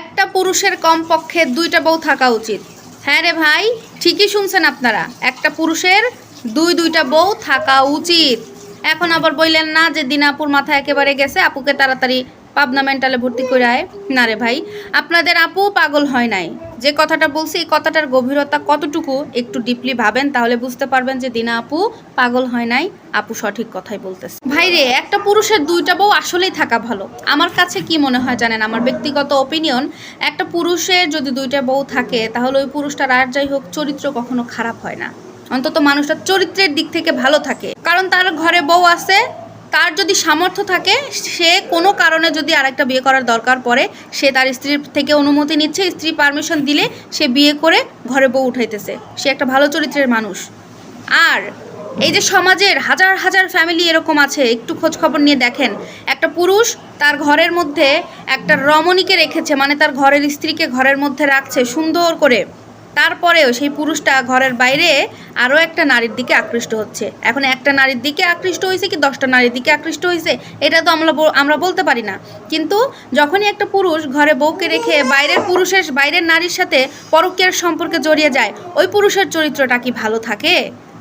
একটা পুরুষের কমপক্ষে দুইটা বউ থাকা উচিত। হ্যাঁ রে ভাই, ঠিকই শুনছেন আপনারা। একটা পুরুষের দুই, দুইটা বউ থাকা উচিত। এখন আবার বললেন না যে দিনাপুর মাথা একেবারে গেছে, আপুকে তাড়াতাড়ি পাবনা মেন্টালে ভর্তি করে আয়। না রে ভাই, আপনাদের আপু পাগল হয় নাই। যে কথাটা বলছি, এই কথাটার গভীরতা কতটুকু একটু ডিপলি ভাবেন, তাহলে বুঝতে পারবেন যে দিনা আপু পাগল হয় নাই। আপু সঠিক কথাই বলতেছে। ভাই রে, একটা পুরুষের দুইটা বউ আসলেই থাকা ভালো। আমার কাছে কি মনে হয় জানেন, আমার ব্যক্তিগত ওপিনিয়ন একটা পুরুষের যদি দুইটা বউ থাকে, তাহলে ওই পুরুষটার আর যাই হোক চরিত্র কখনো খারাপ হয় না। অন্তত মানুষটার চরিত্রের দিক থেকে ভালো থাকে। কারণ তার ঘরে বউ আছে তার যদি সামর্থ্য থাকে, সে কোনো কারণে যদি আরেকটা বিয়ে করার দরকার পড়ে, সে তার স্ত্রীর থেকে অনুমতি নিচ্ছে, স্ত্রী পারমিশন দিলে সে বিয়ে করে ঘরে বউ উঠাইতেছে। সে একটা ভালো চরিত্রের মানুষ। আর এই যে সমাজের হাজার হাজার ফ্যামিলি এরকম আছে, একটু খোঁজ খবর নিয়ে দেখেন। একটা পুরুষ তার ঘরের মধ্যে একটা রমণীকে রেখেছে মানে তার ঘরের স্ত্রীকে ঘরের মধ্যে রাখছে, সুন্দর করে। তারপরেও সেই পুরুষটা ঘরের বাইরে আরও একটা নারীর দিকে আকৃষ্ট হচ্ছে। এখন একটা নারীর দিকে আকৃষ্ট হয়েছে কি দশটা নারীর দিকে আকৃষ্ট হয়েছে এটা তো আমরা আমরা বলতে পারি না। কিন্তু যখনই একটা পুরুষ ঘরে বউকে রেখে বাইরের পুরুষের, বাইরের নারীর সাথে পরকীয়ার সম্পর্কে জড়িয়ে যায়, ওই পুরুষের চরিত্রটা কি ভালো থাকে?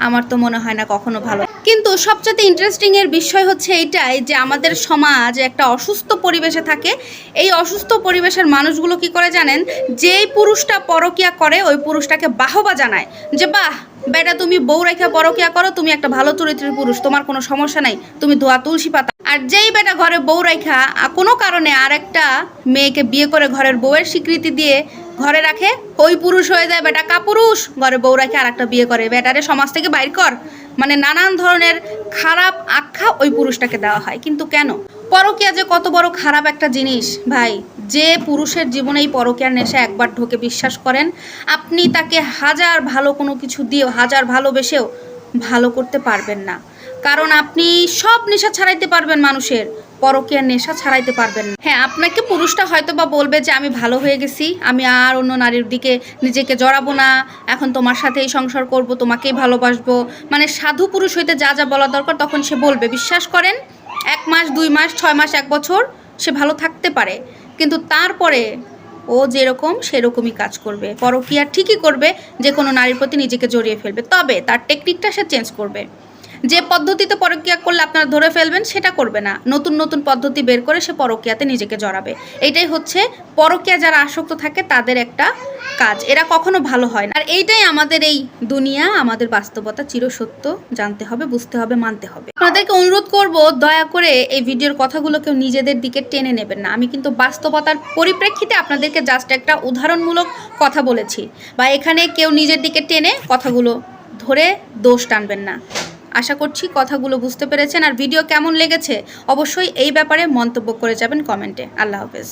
আমার তো মনে হয় না কখনো ভালো। কিন্তু সবচেয়ে ইন্টারেস্টিং এর বিষয় হচ্ছে এটাই যে আমাদের সমাজ একটা অসুস্থ পরিবেশে থাকে। এই অসুস্থ পরিবেশের মানুষগুলো কি করে জানেন? যেই পুরুষটা পরকিয়া করে, ওই পুরুষটাকে বাহবা জানায় যে, বাহ, বেটা তুমি বউ রেখা পরকিয়া করো, তুমি একটা ভালো চরিত্রের পুরুষ, তোমার কোনো সমস্যা নাই, তুমি ধোয়া তুলসী পাতা। আর যেই বেটা ঘরে বউ রেখা, কোনো কারণে আর একটা মেয়েকে বিয়ে করে ঘরের বউয়ের স্বীকৃতি দিয়ে ঘরে রাখে ওই পুরুষ হয়ে যায়, বেটা কাপুরুষ ঘরে বউ রেখে আর একটা বিয়ে করে। বেটারে সমাজ থেকে বাইর কর। মানে নানান ধরনের খারাপ আখ্যা ওই পুরুষটাকে দেওয়া হয়। কিন্তু কেন? পরকিয়া যে কত বড় খারাপ একটা জিনিস। ভাই, যে পুরুষের জীবনে এই পরকিয়ার নেশা একবার ঢোকে, বিশ্বাস করেন? আপনি তাকে হাজার ভালো কোনো কিছু দিয়েও, হাজার ভালোবেসেও ভালো করতে পারবেন না। কারণ আপনি সব নেশা ছাড়াইতে পারবেন মানুষের। পরকীয়ার নেশা ছাড়াইতে পারবেন না। হ্যাঁ আপনাকে পুরুষটা হয়তো বা বলবে যে আমি ভালো হয়ে গেছি, আমি আর অন্য নারীর দিকে নিজেকে জড়াবো না, এখন তোমার সাথেই সংসার করব, তোমাকেই ভালোবাসবো। মানে সাধু পুরুষ হইতে যা যা বলা দরকার তখন সে বলবে। বিশ্বাস করেন, এক মাস, দুই মাস, ছয় মাস, এক বছর সে ভালো থাকতে পারে। কিন্তু তারপরে ও যেরকম সেরকমই কাজ করবে। পরকীয়া ঠিকই করবে, যে কোনো নারীর প্রতি নিজেকে জড়িয়ে ফেলবে। তবে তার টেকনিকটা সে চেঞ্জ করবে। যে পদ্ধতিতে পরকিয়া করলে আপনারা ধরে ফেলবেন, সেটা করবে না। নতুন নতুন পদ্ধতি বের করে সে পরকীয়াতে নিজেকে জড়াবে। এইটাই হচ্ছে পরকীয়া যারা আসক্ত থাকে, তাদের একটা কাজ। এরা কখনো ভালো হয় না। আর এইটাই আমাদের এই দুনিয়া, আমাদের বাস্তবতা। চিরসত্য জানতে হবে, বুঝতে হবে, মানতে হবে। আপনাদেরকে অনুরোধ করব, দয়া করে এই ভিডিওর কথাগুলো কেউ নিজেদের দিকে টেনে নেবেন না। আমি কিন্তু বাস্তবতার পরিপ্রেক্ষিতে আপনাদেরকে জাস্ট একটা উদাহরণমূলক কথা বলেছি। বা এখানে কেউ নিজের দিকে টেনে কথাগুলো ধরে দোষ টানবেন না। আশা করছি কথাগুলো বুঝতে পেরেছেন। আর ভিডিও কেমন লেগেছে অবশ্যই এই ব্যাপারে মন্তব্য করে যাবেন কমেন্টে। আল্লাহ হাফেজ।